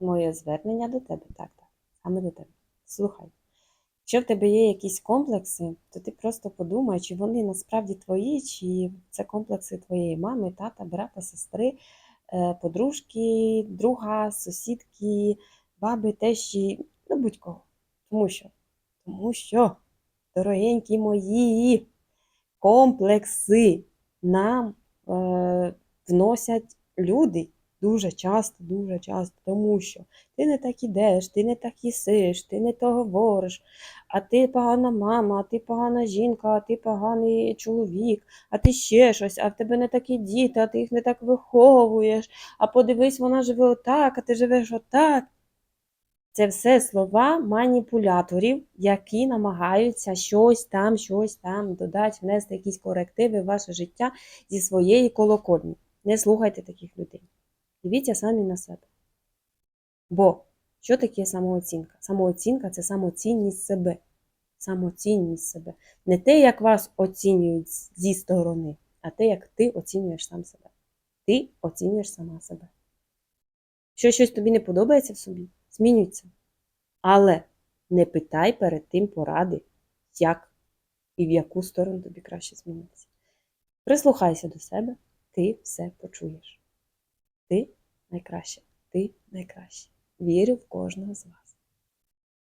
Моє звернення до тебе, так, так, саме до тебе. Слухай. Якщо в тебе є якісь комплекси, то ти просто подумай, чи вони насправді твої, чи це комплекси твоєї мами, тата, брата, сестри, е, подружки, друга, сусідки, баби, тещі, ну будь-кого. Тому що, тому що, дорогенькі мої, комплекси нам е, вносять люди дуже часто, дуже часто, тому що ти не так ідеш, ти не так їсиш, ти не то говориш, а ти погана мама, а ти погана жінка, а ти поганий чоловік, а ти ще щось, а в тебе не такі діти, а ти їх не так виховуєш, а подивись, вона живе отак, а ти живеш отак. Це все слова маніпуляторів, які намагаються щось там, щось там додати, внести якісь корективи в ваше життя зі своєї колокольні. Не слухайте таких людей. Дивіться самі на себе. Бо що таке самооцінка? Самооцінка це самоцінність себе. Самоцінність себе. Не те, як вас оцінюють зі сторони, а те, як ти оцінюєш сам себе. Ти оцінюєш сама себе. Що щось тобі не подобається в собі, змінюється. Але не питай перед тим поради, як і в яку сторону тобі краще змінитися. Прислухайся до себе, ти все почуєш. Найкраще, ти найкраще. Вірю в кожного з вас.